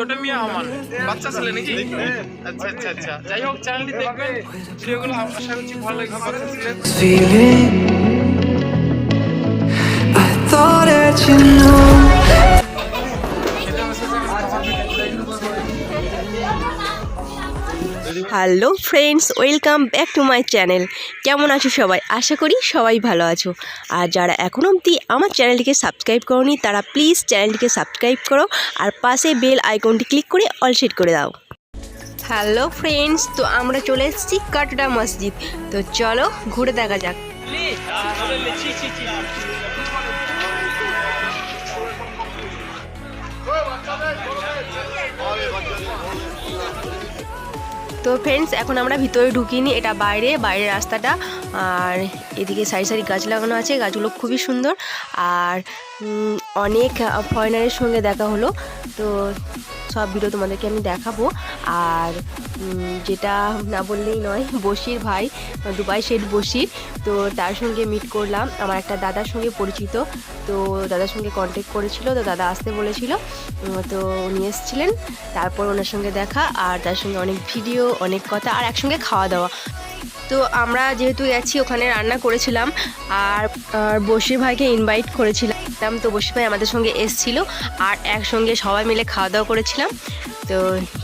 ছোট মিয়া আমার বাচ্চা ছেলে নাকি আচ্ছা আচ্ছা আচ্ছা যাই হোক চ্যানেলটি দেখবেন ভালো লাগবে বাচ্চা ছেলে. I thought that you knew. Hello friends welcome back to my channel কেমন আছো সবাই আশা করি সবাই ভালো আছো আর যারা এখন অবধি আমার চ্যানেলটিকে সাবস্ক্রাইব করোনি তারা প্লিজ চ্যানেলটিকে সাবস্ক্রাইব করো আর পাশে বেল আইকনটি ক্লিক করে অল সেট করে দাও হ্যালো ফ্রেন্ডস তো আমরা চলে এসেছি কাটরা মসজিদ তো চলো ঘুরে দেখা যাক তো ফ্রেন্ডস এখন আমরা ভিতরে ঢুকিনি, এটা বাইরে, বাইরের রাস্তাটা, আর এদিকে সারি সারি গাছ লাগানো আছে, গাছগুলো খুবই সুন্দর, আর অনেক ফরেনারের সঙ্গে দেখা হলো, তো সব ভিডিও তোমাদেরকে আমি দেখাবো। আর যেটা না বললেই নয় বসির ভাই, দুবাই শেঠ বসির তো তার সঙ্গে মিট করলাম। আমার একটা দাদার সঙ্গে পরিচিত, তো দাদার সঙ্গে কন্ট্যাক্ট করেছিল, তো দাদা আসতে বলেছিল তো উনি এসেছিলেন। তারপর ওনার সঙ্গে দেখা, আর তার সঙ্গে অনেক ভিডিও অনেক কথা, আর একসঙ্গে খাওয়া দাওয়া। তো আমরা যেহেতু গেছি ওখানে রান্না করেছিলাম আর বসির ভাইকে ইনভাইট করেছিলাম। তো বসির ভাই আমাদের সঙ্গে এসছিল আর একসঙ্গে সবাই মিলে খাওয়া দাওয়া করেছিলাম। তো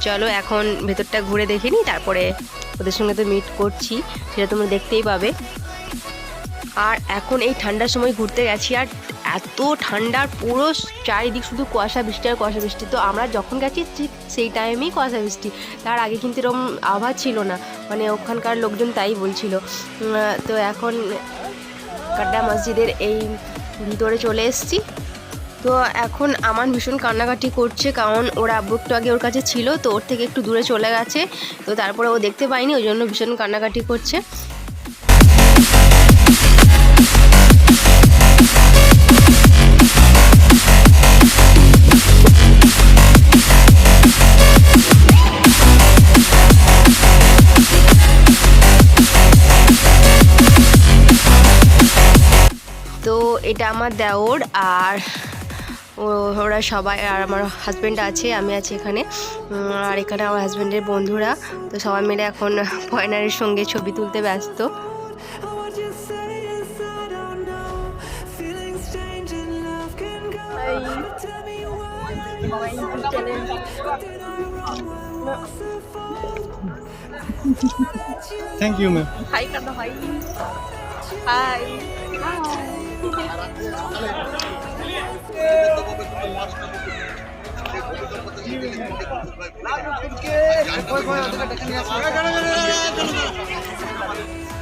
চলো এখন ভেতরটা ঘুরে দেখে নিই, তারপরে ওদের সঙ্গে তো মিট করছি, সেটা তোমরা দেখতেই পাবে। আর এখন এই ঠান্ডার সময় ঘুরতে গেছি আর এত ঠান্ডার পুরো চারিদিক শুধু কুয়াশা বৃষ্টি আর কুয়াশা বৃষ্টি। তো আমরা যখন গেছি, ঠিক সেই টাইমেই কুয়াশা বৃষ্টি। তার আগে কিন্তু এরকম আবহাওয়া ছিল না। মানে ওখানকার লোকজন তাই বলছিল। তো এখন কাড্ডা মসজিদের এই ভিতরে চলে এসেছি। তো এখন আমার ভীষণ কান্নাকাটি করছে, কারণ ওর আব্বু আগে ওর কাছে ছিল, তো ওর থেকে একটু দূরে চলে গেছে। তো তারপরে ও দেখতে পাইনি ওই জন্য ভীষণ কান্নাকাটি করছে। তো এটা আমার দেওর আর ও- ওরা সবাই আর আমার হাজব্যান্ড আছে আমি আছি এখানে। আর এখানে আমার হাজব্যান্ডের বন্ধুরা। তো সবাই মিলে এখন ফয়নারের সঙ্গে ছবি তুলতে ব্যস্ত। What you say is I don't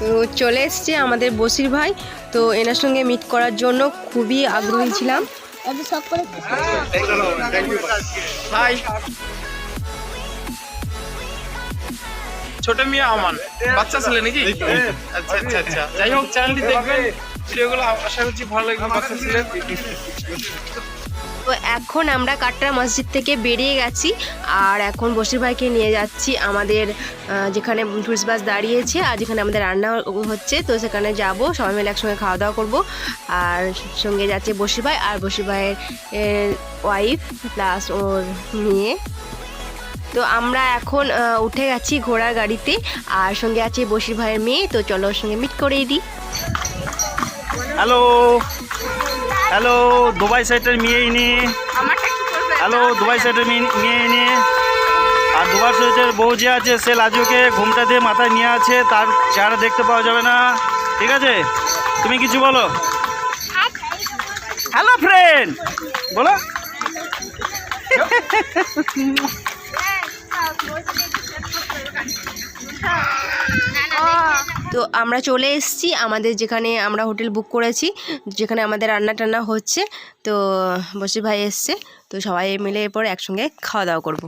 তো চলে এসছে আমাদের বসির ভাই। তো এনার সঙ্গে মিট করার জন্য খুবই আগ্রহী ছিলাম। ছোট মিয়া আমান। বাচ্চা ছেলে নাকি? আচ্ছা আচ্ছা আচ্ছা। যাই হোক চ্যানেলটি দেখবেন। তো এখন আমরা কাটরা মসজিদ থেকে বেরিয়ে গেছি, আর এখন বসির ভাইকে নিয়ে যাচ্ছি আমাদের যেখানে টুরিস্ট বাস দাঁড়িয়েছে আর যেখানে আমাদের রান্না হচ্ছে। তো সেখানে যাব, সবাই মিলে একসঙ্গে খাওয়া দাওয়া করব। আর সঙ্গে যাচ্ছে বসির ভাই, আর বসির ভাইয়ের ওয়াইফ প্লাস ওর মেয়ে। তো আমরা এখন উঠে গেছি ঘোড়ার গাড়িতে, আর সঙ্গে আছে বসির ভাইয়ের মেয়ে। তো চলো ওর সঙ্গে মিট করেই দিই। হ্যালো। হ্যালো দুবাই সাইডের মেয়ে ইনি। হ্যালো দুবাই সাইডের মেয়ে ইনি আর দুবাই সাইডের বউ যে আছে সে লাজুকে ঘুমটা দিয়ে মাথায় নিয়ে আছে তার চেহারা দেখতে পাওয়া যাবে না। ঠিক আছে? তুমি কিছু বলো? হ্যালো ফ্রেন্ড বলো। তো আমরা চলে এসেছি। আমাদের যেখানে আমরা হোটেল বুক করেছি, যেখানে আমাদের রান্না টান্না হচ্ছে। তো বসি ভাই এসছে, তো সবাই মিলে এরপর একসঙ্গে খাওয়া দাওয়া করব।